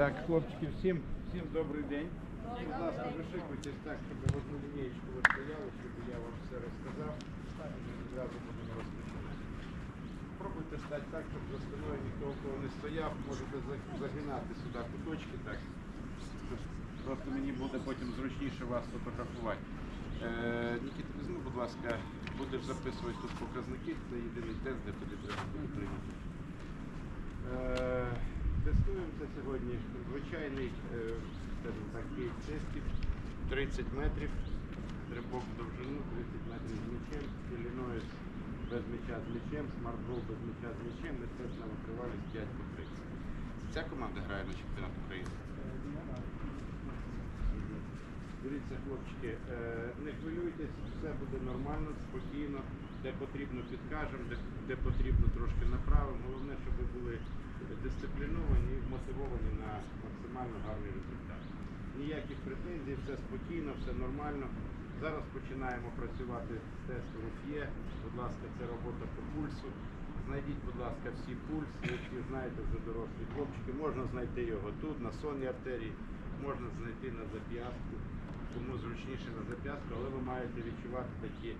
Так, хлопчики, всім, всім добрий день. Будь ласка, вишикуйтесь так, щоб в одну лінієчку ви стояли, щоб я вам все розказав. І Відразу будемо розпочинати. Пробуйте стати так, щоб за спиною ніхто кого не стояв. Можете загинати сюди куточки так. Просто мені буде потім зручніше вас фотографувати. Е, Нікіта, візьми, будь ласка, будеш записувати тут показники. Це єдиний тест, де тобі треба прийняти. Е, Тестуємо це сьогодні. Звичайний, е, скажімо так, тестів 30 метрів, стрибок в довжину, 30 метрів з м'ячем, Іллінойс без м'яча з м'ячем, смартбол без м'яча з м'ячем, естественно, витривалість 5 по 30. Ця команда грає на чемпіонат України. Дивіться, хлопчики, е, не хвилюйтесь, все буде нормально, спокійно. Де потрібно підкажемо, де, де потрібно трошки направимо. Головне, щоб ви були дисципліновані і мотивовані на максимально гарний результат. Ніяких претензій, все спокійно, все нормально. Зараз починаємо працювати з тесту РУФЄ. Будь ласка, це робота по пульсу. Знайдіть, будь ласка, всі пульс, ви всі знаєте вже дорослі хлопчики. Можна знайти його тут, на сонній артерії, можна знайти на зап'ястку, кому зручніше на зап'ястку, але ви маєте відчувати такі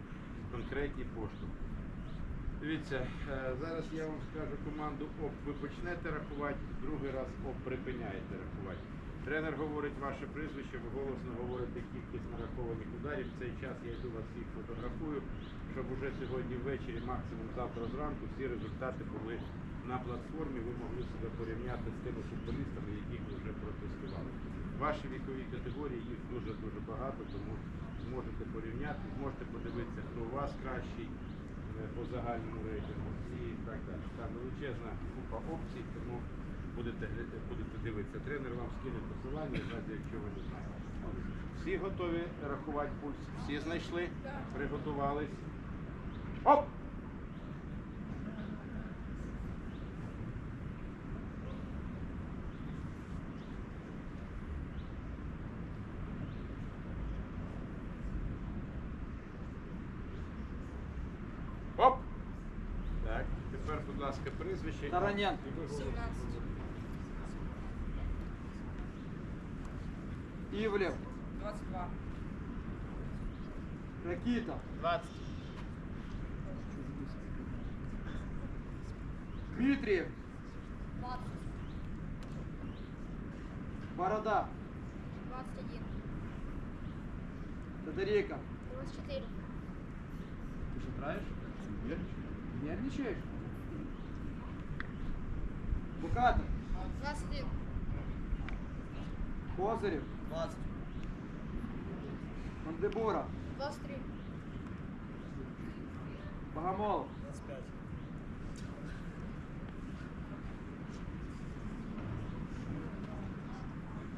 конкретні поштовхи. Дивіться, е, зараз я вам скажу команду ОП. Ви почнете рахувати, другий раз ОП припиняєте рахувати. Тренер говорить ваше прізвище, ви голосно говорите кількість нарахованих ударів. В цей час я йду вас всіх фотографую, щоб уже сьогодні ввечері, максимум завтра зранку, всі результати були на платформі. Ви могли себе порівняти з тими футболістами, яких ви вже протестували. Ваші вікові категорії їх дуже дуже багато, тому зможете порівняти, зможете подивитися, хто у вас кращий е, по загальному рейтингу і так далі. Там величезна купа опцій, тому будете, будете дивитися. Тренер вам скине посилання, якщо ви не знаєте. Всі готові рахувати пульс? Всі знайшли? Приготувались? Оп! Прізвище. Ви голосно. Ивлев, 22. Ракита, 20. Дмитриев, 20, Борода, 21, Тодорейка. 24, Ты что, траешь? Нервничаешь? Букатов, 21, Козырев, 20. Мандебура, 23, Богомолов, 25.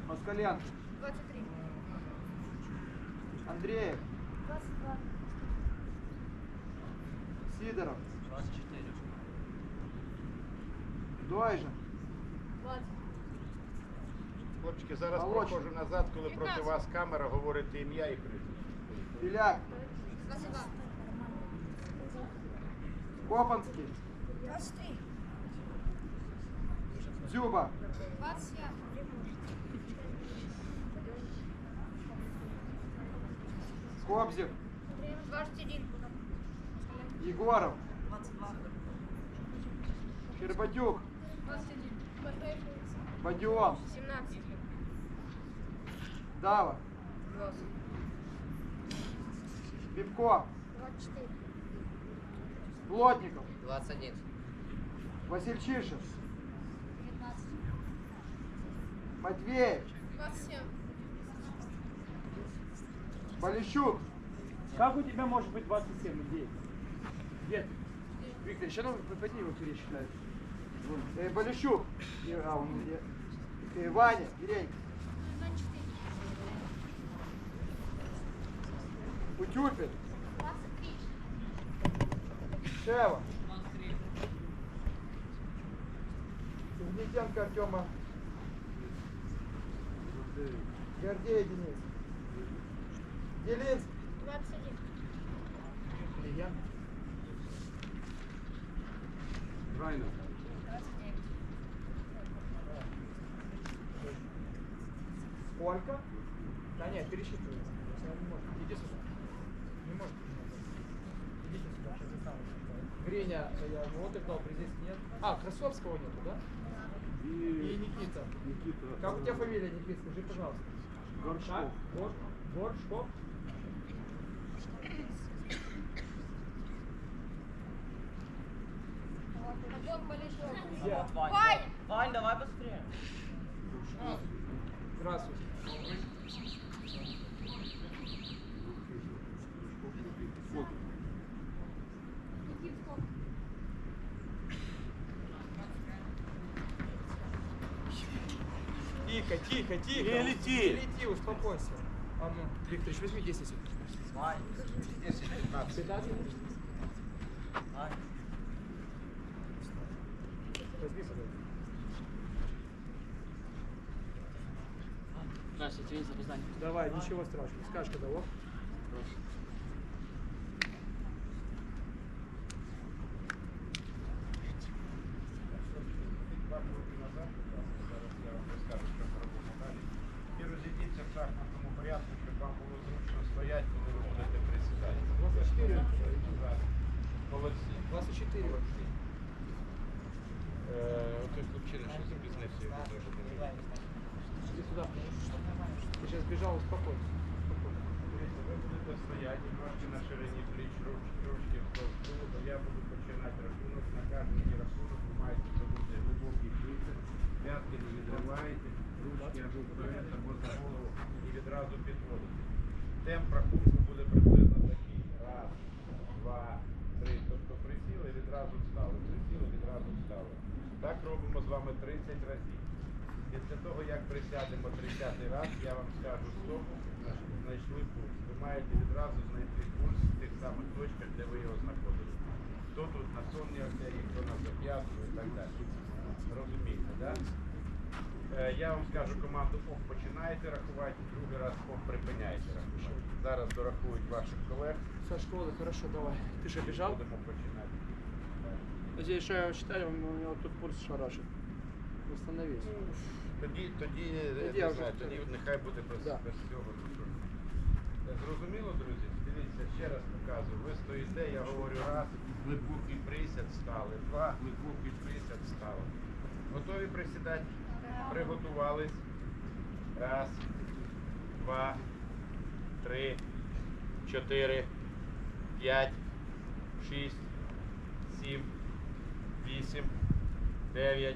Москаленко, 23, Андреев, 22, Сидоров, 24. Дойжин, 20, Хлопчики, зараз Молодший. проходжу назад, коли проти 15. вас камера, говорите ім'я і прізвище. Беляк, 22, Копанский, 23, Дзюба, 25, Кобзев, 21, Егоров, 22, Щербатюк, 21, Бадион, 17, Дава, 20, Пивко, 24, Плотников, 21. Васильчишин, 19, Матвеев, 27, Полищук, Как у тебя может быть 27 людей? Где ты? Виктор, еще надо пойди его пересчитать. Э, Полищук, и, а, он, э, э, Ваня, Иренька, 24, Утюпин, 23, Шева, Гнетенко Артема, Гордей Денис, Делинский, 21, Правильно. Сколько? Да нет, может. Иди сюда. Не может. Идите сюда. Гриня, я вот играл, Брезинский нет. А, Красовского нету, да? И Никита. Никита. Как у тебя фамилия, Никит, скажи, пожалуйста. Горшков. Гор, Горшков? Ваня! Вань, давай быстрее. Здравствуйте. Тихо, тихо, тихо. Не лети. Не лети, успокойся. А ну, Викторович, возьми 10 секунд. Вань, 10-15. 15? Вань. Возьми, пожалуйста. Здравствуйте, извините за опоздание. Давай, ничего страшного. Скажешь, когда вот. Два кроки назад, будь ласка, зараз я вам розкажу, що ми робимо далі. І розійдіться в шахматному порядку, щоб вам було зручно стояти, коли ви будете присідати. 24. Назад. Молодці. 24. Молодці. Е, Отой хлопчина, що запізнився, його теж Сейчас бежал, успокойся. Будете стояти, ножки на ширині пліч, руч- трошки вздовж тулуба. Я буду починати рахунок. На рахунок маєте зробити глибокий дихання, п'ятки не відриваєте, ручки або вперед, або голову і відразу підводите. Темп рахунку буде приблизно. Раз, два, три. Тобто присіли, відразу встали. Присіли, відразу встали. Так робимо з вами 30 разів. Після того, як присядемо 30 раз, я вам скажу стоп, знайшли пульс. Ви маєте відразу знайти пульс в тих самих точках, де ви його знаходили. Хто тут на сонній артерії, хто на зап'ятку і так далі. Розумієте, так? Е, Я вам скажу команду ОП починаєте рахувати, другий раз ОП припиняєте рахувати. Зараз дорахують ваших колег. Со школы, хорошо, давай. Ты же бежал? Будемо починати. Здесь еще я считаю, у него тут пульс шарашит. Восстановись. Тоді, тоді, Тоді я вже тоді нехай буде без, Да. без цього. ну. Е, Зрозуміло, друзі? Дивіться, ще раз показую. Ви стоїте, я говорю раз, глибокий присяд стали, два, глибокий присяд стали. Готові присідати? Приготувались. Раз, два, три, чотири, п'ять, шість, сім, вісім, дев'ять.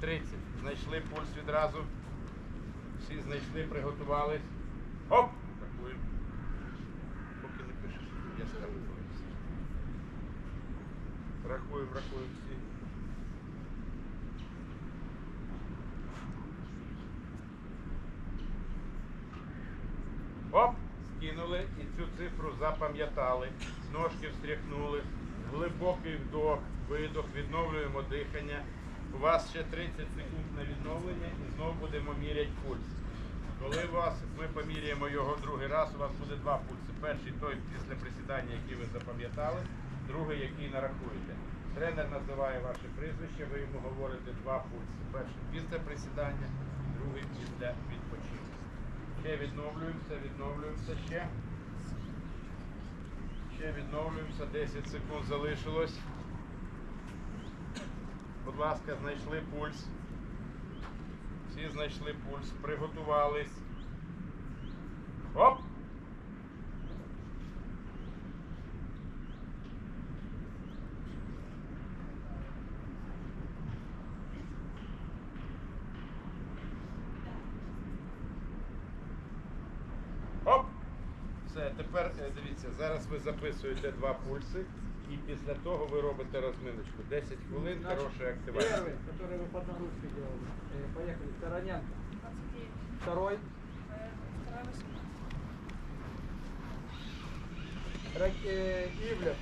30. Знайшли пульс відразу. Всі знайшли, приготувались. Оп! Рахуємо. Поки не пишеш, я скажу. Рахуємо, рахуємо всі. Оп! Скинули і цю цифру запам'ятали. Ножки встряхнули. Глибокий вдох, видох, відновлюємо дихання. У вас ще 30 секунд на відновлення і знову будемо міряти пульс. Коли вас, ми поміряємо його другий раз, у вас буде два пульси. Перший той після присідання, який ви запам'ятали, другий, який нарахуєте. Тренер називає ваше прізвище, ви йому говорите два пульси. Перший після присідання, другий після відпочинку. Ще відновлюємося, відновлюємося ще. Ще відновлюємося, 10 секунд залишилось. Будь ласка, знайшли пульс. Всі знайшли пульс, приготувались. Оп! Все, тепер е, дивіться, зараз ви записуєте два пульси і після того ви робите розминочку. 10 хвилин, Значить, хороша активація. Первый, который вы под нагрузкой делали. Э, поїхали. Таранянка. Таранян. 29. Второй. Э, Ивлев.